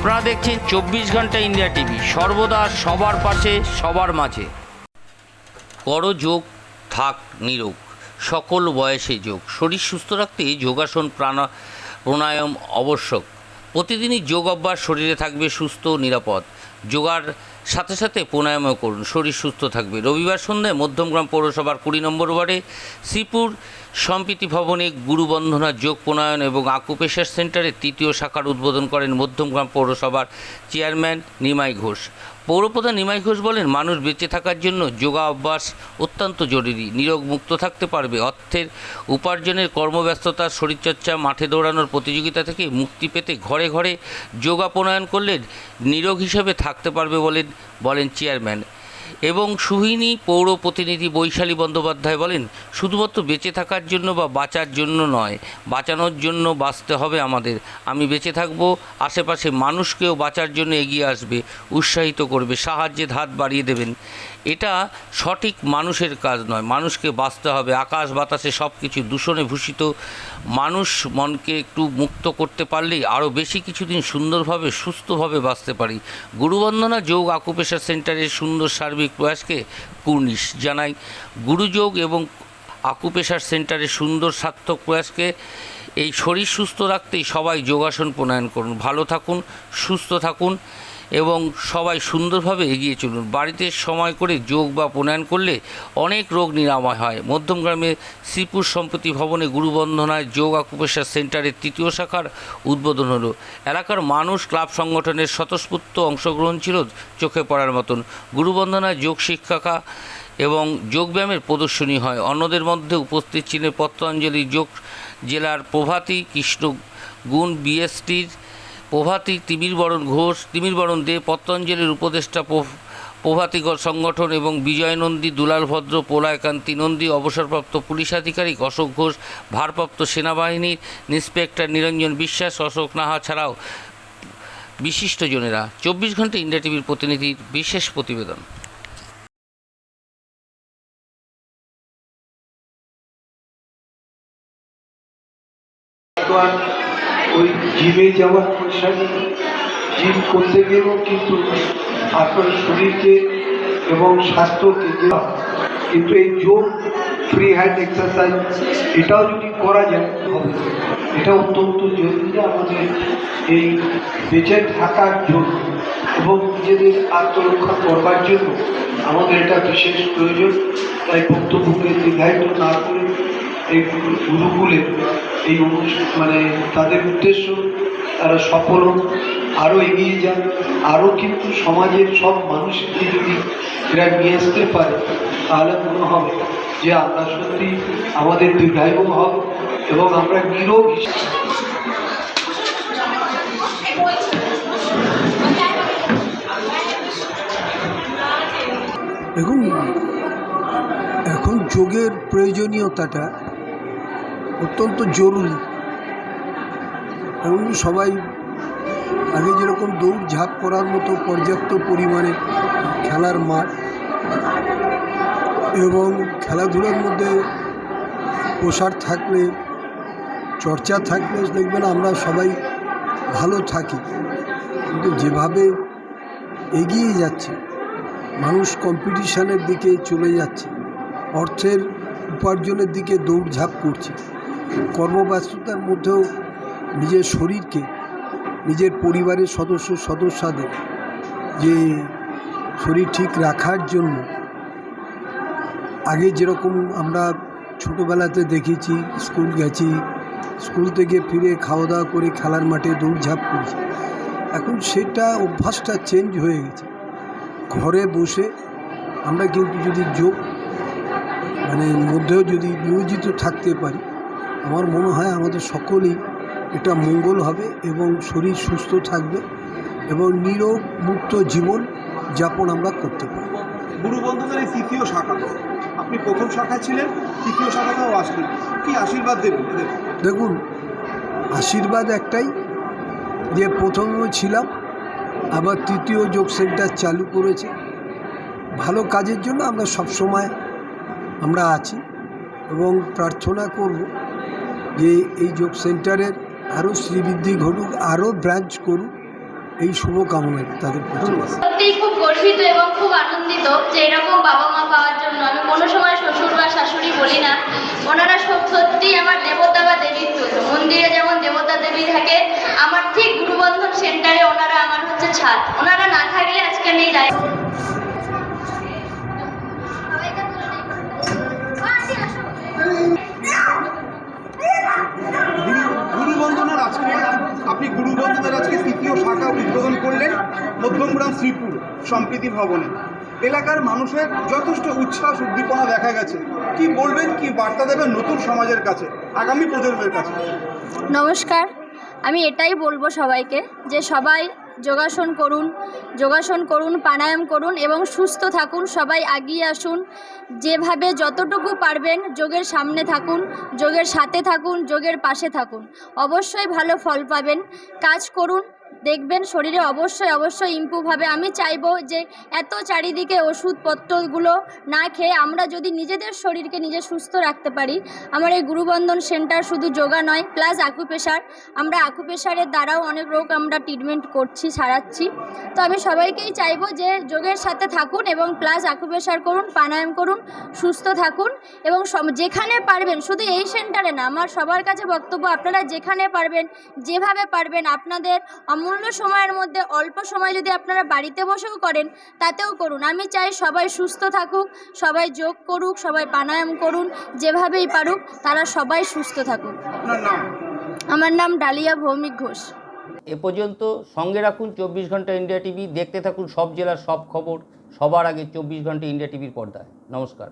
আপনারা দেখছেন চব্বিশ ঘণ্টা ইন্ডিয়া টিভি। সর্বদা সবার পাশে, সবার মাঝে। করো যোগ, থাক নিরোগ। সকল বয়সে যোগ। শরীর সুস্থ রাখতে যোগাসন প্রাণা প্রাণায়াম আবশ্যক। প্রতিদিনই যোগ অভ্যাস শরীরে থাকবে সুস্থ নিরাপদ। যোগার সাথে সাথে প্রাণায়ামও করুন। শরীর সুস্থ থাকবে। রবিবার সন্ধ্যায় মধ্যমগ্রাম পৌরসভার কুড়ি নম্বর ওয়ার্ডে শ্রীপুর সম্প্রীতি ভবনে গুরুবন্ধনা যোগ প্রণয়ন এবং আকুপেশার সেন্টারের তৃতীয় শাখার উদ্বোধন করেন মধ্যমগ্রাম পৌরসভার চেয়ারম্যান নিমাই ঘোষ। পৌরপ্রধান নিমাই ঘোষ বলেন, মানুষ বেঁচে থাকার জন্য যোগা অভ্যাস অত্যন্ত জরুরি। নিরোগ মুক্ত থাকতে পারবে। অর্থের উপার্জনের কর্মব্যস্ততা, শরীরচর্চা, মাঠে দৌড়ানোর প্রতিযোগিতা থেকে মুক্তি পেতে ঘরে ঘরে যোগা প্রণয়ন করলে নিরোগ হিসেবে থাকতে পারবে বলেন বলেন চেয়ারম্যান। এবং সুহিনী পৌর প্রতিনিধি বৈশালী বন্দ্যোপাধ্যায় বলেন, শুধুমাত্র বেঁচে থাকার জন্য বা বাঁচার জন্য নয়, বাঁচানোর জন্য বাঁচতে হবে আমাদের। আমি বেঁচে থাকব, আশেপাশে মানুষকেও বাঁচার জন্য এগিয়ে আসবে, উৎসাহিত করবে, সাহায্যের হাত বাড়িয়ে দেবেন। এটা সঠিক মানুষের কাজ নয়, মানুষকে বাঁচতে হবে। আকাশ বাতাসে সব কিছু দূষণে ভূষিত। মানুষ মনকে একটু মুক্ত করতে পারলেই আরও বেশি কিছুদিন সুন্দরভাবে, সুস্থভাবে বাঁচতে পারি। গুরুবন্দনা যোগ আকুপেশার সেন্টারের সুন্দর সার্বিক প্রয়াসকে কুর্নিশ জানাই গুরুযোগ এবং আকুপেশার সেন্টারের সুন্দর সার্থক প্রয়াসকে এই শরীর সুস্থ রাখতেই সবাই যোগাসন প্রণয়ন করুন। ভালো থাকুন, সুস্থ থাকুন। এবং সবাই সুন্দরভাবে এগিয়ে চলুন। বাড়িতে সময় করে যোগ বা প্রণয়ন করলে অনেক রোগ নিরাময় হয়। মধ্যমগ্রামে শ্রীপুর সম্প্রতি ভবনে গুরুবন্ধনায় যোগ আকুপেশার সেন্টারের তৃতীয় শাখার উদ্বোধন হলো। এলাকার মানুষ ক্লাব সংগঠনের স্বতঃস্ফূর্ত অংশগ্রহণ ছিল চোখে পড়ার মতন। গুরুবন্ধনায় যোগ শিক্ষাকা এবং যোগব্যায়ামের প্রদর্শনী হয়। অন্যদের মধ্যে উপস্থিত ছিলেন পত্রাঞ্জলি যোগ জেলার প্রভাতী কৃষ্ণ গুণ বিএসটির প্রভাতী তিমিরবরণ ঘোষ তিমিরবরণ দে পতঞ্জলির উপদেষ্টা প্রভ- প্রভাতী সংগঠন এবং বিজয় নন্দী দুলাল ভদ্র, পোলায়কান্তি নন্দী, অবসরপ্রাপ্ত পুলিশ আধিকারিক অশোক ঘোষ, ভারপ্রাপ্ত সেনাবাহিনীর ইন্সপেক্টর নিরঞ্জন বিশ্বাস, অশোক নাহা ছাড়াও বিশিষ্টজনেরা চব্বিশ ঘণ্টা ইন্ডিয়া টিভির প্রতিনিধির বিশেষ প্রতিবেদন। ওই জিমে যাওয়ার পয়সা নেই। জিম করতে গেলেও কিন্তু আপনার শরীরকে এবং স্বাস্থ্যকে কিন্তু এই যোগ, ফ্রি হ্যান্ড এক্সারসাইজ, এটাও যদি করা যায়, হবে। এটা অত্যন্ত জরুরি আমাদের এই বেঁচে থাকার জন্য এবং নিজেদের আত্মরক্ষা করবার জন্য আমাদের এটা বিশেষ প্রয়োজন। তাই বক্তব্যকে দীর্ঘায়িত না করে এই গুরুকুলে এই মানে তাদের উদ্দেশ্য, তারা সফল হোক আরও এগিয়ে যান আরও কিন্তু সমাজের সব মানুষকে যদি এরা নিয়ে আসতে পারে, তাহলে মনে হবে যে আমরা সত্যি আমাদের দীর্ঘায়ু হব এবং আমরা নিরোগ দেখুন, এখন যোগের প্রয়োজনীয়তাটা অত্যন্ত জরুরি। এবং সবাই আগে যেরকম দৌড় ঝাঁপ করার মতো পর্যাপ্ত পরিমাণে খেলার মাঠ এবং খেলাধুলার মধ্যে প্রসার থাকলে, চর্চা থাকলে, দেখবেন আমরা সবাই ভালো থাকি। কিন্তু যেভাবে এগিয়ে যাচ্ছে, মানুষ কম্পিটিশানের দিকে চলে যাচ্ছে, অর্থের উপার্জনের দিকে দৌড়ঝাঁপ করছে। কর্মব্যস্ততার মধ্যেও নিজের শরীরকে, নিজের পরিবারের সদস্য, সদস্যদের যে শরীর ঠিক রাখার জন্য আগে যেরকম আমরা ছোটোবেলাতে দেখেছি, স্কুল গেছি, স্কুল থেকে ফিরে খাওয়া দাওয়া করে খেলার মাঠে দৌড়ঝাঁপ করছি। এখন সেটা অভ্যাসটা চেঞ্জ হয়ে গেছে। ঘরে বসে আমরা কিন্তু যদি যোগ মানে মধ্যেও যদি নিয়োজিত থাকতে পারি আমার মনে হয় আমাদের সকলেই এটা মঙ্গল হবে এবং শরীর সুস্থ থাকবে এবং নিরোগ মুক্ত জীবন যাপন আমরা করতে পারি গুরু বন্ধুদের এই তৃতীয় শাখা আপনি প্রথম শাখায় ছিলেন তৃতীয় শাখাতেও আসলেন। কি আশীর্বাদ দেবেন দেখুন আশীর্বাদ একটাই যে প্রথমেও ছিলাম আবার তৃতীয় যোগ সেন্টার চালু করেছে। ভালো কাজের জন্য আমরা সবসময় আমরা আছি এবং প্রার্থনা করব। যে এই যোগ সেন্টারের আরও শ্রীবৃদ্ধি ঘটুক আরও ব্রাঞ্চ করুক এই শুভকামনা তাদের সত্যিই খুব গর্বিত এবং খুব আনন্দিত যে এরকম বাবা মা পাওয়ার জন্য আমি কোনো সময় শ্বশুর বা শাশুড়ি বলি না ওনারা সব সত্যিই আমার দেবতা বা দেবীর তুল্য মন্দিরে যেমন দেবতা দেবী থাকে আমার ঠিক গুরুবন্ধন সেন্টারে ওনারা আমার হচ্ছে ছাদ ওনারা না থাকলে আজকে আমি এই দায়িত্ব মধ্যমগ্রাম শ্রীপুর সম্প্রীতি ভবনে। এলাকার মানুষের যথেষ্ট উচ্ছ্বাস, উদ্দীপনা দেখা গেছে। কি বলবেন, কি বার্তা দেবেন নতুন সমাজের কাছে, আগামী প্রজন্মের কাছে? নমস্কার, আমি এটাই বলব সবাইকে যে সবাই যোগাসন করুন যোগাসন করুন, প্রাণায়াম করুন এবং সুস্থ থাকুন, সবাই এগিয়ে আসুন। যেভাবে যতটুকু পারবেন যোগের সামনে থাকুন, যোগের সাথে থাকুন, যোগের পাশে থাকুন। অবশ্যই ভালো ফল পাবেন। কাজ করুন দেখবেন শরীরে অবশ্যই অবশ্যই ইমপ্রুভ হবে। আমি চাইব যে এত চারিদিকে ওষুধপত্রগুলো না খেয়ে আমরা যদি নিজেদের শরীরকে নিজে সুস্থ রাখতে পারি, আমার এই গুরুবন্ধন সেন্টার শুধু যোগা নয় প্লাস আকুপেশার আমরা আকুপেশারের দ্বারাও অনেক রোগ আমরা ট্রিটমেন্ট করছি, সারাচ্ছি। তো আমি সবাইকেই চাইব যে যোগের সাথে থাকুন এবং প্লাস আকুপেশার করুন, প্রাণায়াম করুন, সুস্থ থাকুন এবং যেখানে পারবেন, শুধু এই সেন্টারে না, আমার সবার কাছে বক্তব্য, আপনারা যেখানে পারবেন, যেভাবে পারবেন, আপনাদের অমূল্য সময়ের মধ্যে অল্প সময় যদি আপনারা বাড়িতে বসেও করেন তাতেও করুন। আমি চাই সবাই সুস্থ থাকুক সবাই যোগ করুক সবাই প্রাণায়াম করুন যেভাবেই পারুক তারা সবাই সুস্থ থাকুক। আমার নাম ডালিয়া ভৌমিক ঘোষ। এ পর্যন্ত সঙ্গে রাখুন চব্বিশ ঘণ্টা ইন্ডিয়া টিভি দেখতে থাকুন সব জেলার সব খবর সবার আগে চব্বিশ ঘণ্টা ইন্ডিয়া টিভির পর্দায়। নমস্কার।